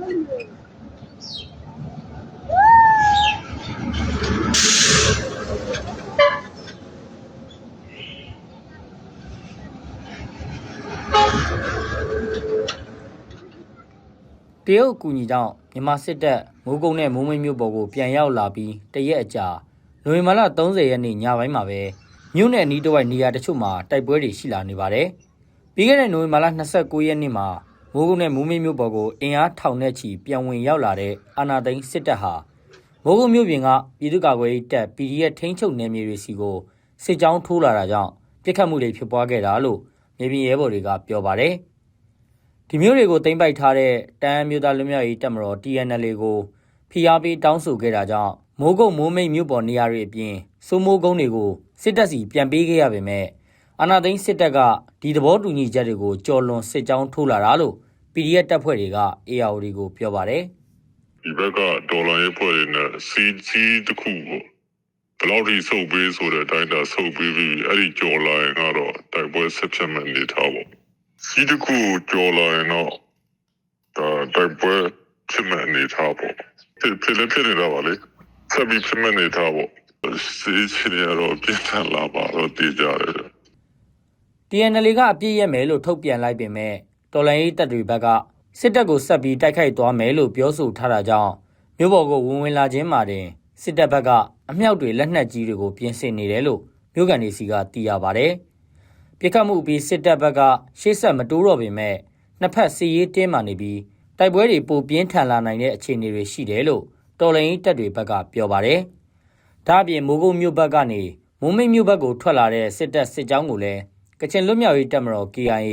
တရုတ်အကူအညီကြောင့်မြန်မာစစ်တပ်မိုးကုတ်နဲ့မိုးမိတ်မြို့ပေါ်ကိုပြန်ရောက်လာပြီးတရက်အကြာနိုဝင်ဘာလ30ရက်နေ့ညပိုင်းမှာပဲမြို့နယ်အနီးတစ်ဝိုက်နေရာတချို့မှာတိုက်ပွဲတွေရှိလာနေပါတယ်။ပြီးခဲ့တဲ့နိုဝင်ဘာလ29ရက်နေ့မှာ မိုးကုတ်နဲ့မိုးမိတ်မြို့ပေါ်ကိုအင်အားထောင်နဲ့ချီပြန်ဝင်ရောက်လာတဲ့အာနာသိန်းစစ်တပ်ဟာမိုးကုတ်မြို့ပြင်ကပြည်သူ့ကာကွယ်ရေးတပ် PDF ထိန်းချုပ်နယ်မြေတွေစီကိုစစ်ကြောင်းထိုးလာတာကြောင့်ပြစ်ခတ်မှုတွေဖြစ်ပွားခဲ့တာလို့မြေပြင်ရဲဘော်တွေကပြောပါတယ်။ဒီမျိုးတွေကိုတင်ပိုက်ထားတဲ့တန်အမျိုးသားလူမျိုးရေးတပ်မတော် TNL ကိုဖိအားပေးတောင်းဆိုခဲ့တာကြောင့်မိုးကုတ်မိုးမိတ်မြို့ပေါ်နေရာတွေအပြင်စိုးမိုးကုန်းတွေကိုစစ်တပ်စီပြန်ပေးခဲ့ရပေမဲ့ အာနာသိန်းစစ်တပ်ကဒီသဘောတူညီချက်တွေကိုကြော်လွန်စစ်ကြောင်းထိုးလာတာလို့ PDF တပ်ဖွဲ့တွေက ARD ကိုပြောပါတယ်ဒီဘက်ကဒေါ်လာရေးဖွဲ့တွေနဲ့စီစီတစ်ခုကိုဘယ်လောက်ထိစုပ်ပေးဆိုတဲ့အတိုင်းဒါစုပ်ပေးပြီးအဲ့ဒီကြော်လာရင်ကတော့တိုက်ပွဲဆက်ဖြစ်မဲ့အနေထားပေါ့စီတစ်ခုကိုကြော်လာရင်တော့ဒါတိုက်ပွဲဖြစ်မဲ့အနေထားပေါ့ဖြစ်ဖြစ်လည်းဖြစ်နေတာပါလေဆက်ပြီးဖြစ်မဲ့အနေထားပေါ့စီချင်ရတော့ပြင်းထန်လာပါတော့တည်ကြတယ် TNL ကအပြစ်ရက်မယ်လို့ထုတ်ပြန်လိုက်ပေမဲ့တော်လိုင်းရေးတပ်တွေဘက်ကစစ်တပ်ကိုဆက်ပြီးတိုက်ခိုက်သွားမယ်လို့ပြောဆိုထားတာကြောင့်မြို့ပေါ်ကိုဝင်ဝင်လာခြင်းမှာတင်စစ်တပ်ဘက်ကအမြောက်တွေလက်နက်ကြီးတွေကိုပြင်ဆင်နေတယ်လို့မြို့ကန်တွေစီကသိရပါတယ်။ပြစ်ခတ်မှုအပြီးစစ်တပ်ဘက်ကရှေ့ဆက်မတိုးတော့ပေမဲ့နှစ်ဖက်စီရေးတင်းမာနေပြီးတိုက်ပွဲတွေပိုပြင်းထန်လာနိုင်တဲ့အခြေအနေတွေရှိတယ်လို့တော်လိုင်းရေးတပ်တွေဘက်ကပြောပါတယ်။ဒါ့အပြင်မိုးကုတ်မြို့ဘက်ကနေမိုးမိတ်မြို့ဘက်ကိုထွက်လာတဲ့စစ်တပ်စစ်ကြောင်းကိုလည်း ကချင်လွတ်မြောက်ရေးတပ်မတော် KIA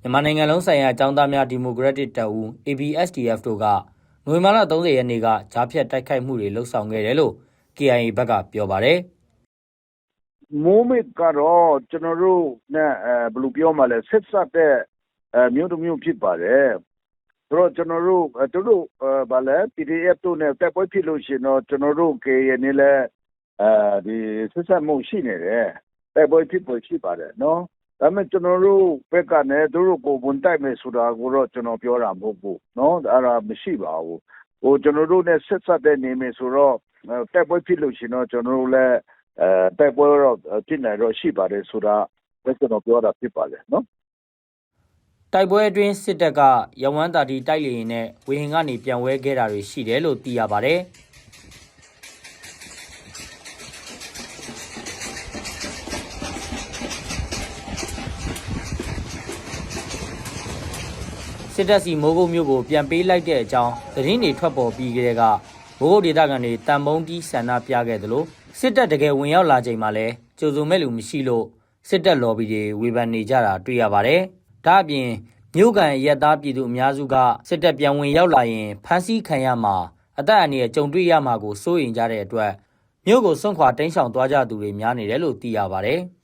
မြန်မာနိုင်ငံလုံးဆိုင်ရာအကြောင်းသားများဒီမိုကရက်တစ်တပ်ဦး ABSDF တို့ကနိုဝင်ဘာလ30ရက်နေ့ကကြားဖြတ်တိုက်ခိုက်မှုတွေလှုပ်ဆောင်ခဲ့တယ်လို့ KIA ဘက်ကပြောပါတယ်မိုးမိတ်ကတော့ကျွန်တော်တို့နဲ့အဲဘယ်လိုပြောမှလဲဆက်ဆက်တဲ့အဲမြို့တစ်မြို့ဖြစ်ပါတယ်ဆိုတော့ကျွန်တော်တို့အဲသူတို့အဲဗာလဲ PDF တို့နဲ့တက်ပွဲဖြစ်လို့ရှိရင်တော့ကျွန်တော်တို့ KN နဲ့လည်းအဲဒီဆက်ဆက်မှုရှိနေတယ်တက်ပွဲဖြစ်ပွဲရှိပါတယ်နော် ဒါပေမဲ့ ကျွန်တော်တို့ဘက်ကနဲ့ သူတို့ကိုဝန်တိုက်မယ်ဆိုတာကိုတော့ ကျွန်တော်ပြောတာမဟုတ်ဘူးနော်အဲ့ဒါမရှိပါဘူးဟိုကျွန်တော်တို့နဲ့ ဆက်ဆက်တဲ့နေမယ်ဆိုတော့တက်ပွဲဖြစ်လို့ရှိရင်တော့ ကျွန်တော်တို့လည်းအဲတိုက်ပွဲတော့ ဖြစ်နေတော့ရှိပါတယ်ဆိုတာလက်ကျွန်တော်ပြောတာဖြစ်ပါတယ်နော်။တိုက်ပွဲအတွင်း စစ်တပ်က ရဝမ်းတာတီ တိုက်လေရင်နဲ့ ဝေဟင်ကနေပြန်ဝဲခဲ့တာတွေ ရှိတယ်လို့ သိရပါတယ် စစ်တပ်စီမိုးကုတ်မြို့ကိုပြန်ပေးလိုက်တဲ့အကြောင်းသတင်းတွေထွက်ပေါ်ပြီးကြတဲ့ကမိုးကုတ်ဒေသခံတွေတန်မုံတီးဆန္ဒပြခဲ့သလိုစစ်တပ်တကယ်ဝင်ရောက်လာချိန်မှာလည်းကြိုစုံမဲ့လူမရှိလို့စစ်တပ်လော်ဘီတွေဝေဖန်နေကြတာတွေ့ရပါတယ်။ဒါ့အပြင်မြို့ကန်ရက်သားပြည်သူအများစုကစစ်တပ်ပြန်ဝင်ရောက်လာရင်ဖမ်းဆီးခံရမှာအသက်အန္တရာယ်ကြုံတွေ့ရမှာကိုစိုးရိမ်ကြတဲ့အတွက်မြို့ကိုစွန့်ခွာတိမ်းရှောင်သွားကြသူတွေများနေတယ်လို့သိရပါတယ်။